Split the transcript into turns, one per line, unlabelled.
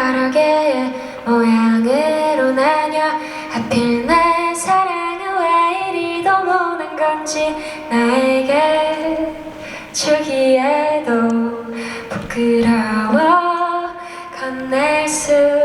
여러 모양으로 나뉘어 하필 내 사랑은 왜 이리도 모난 건지 나에게 주기에도 부끄러워 건넬 수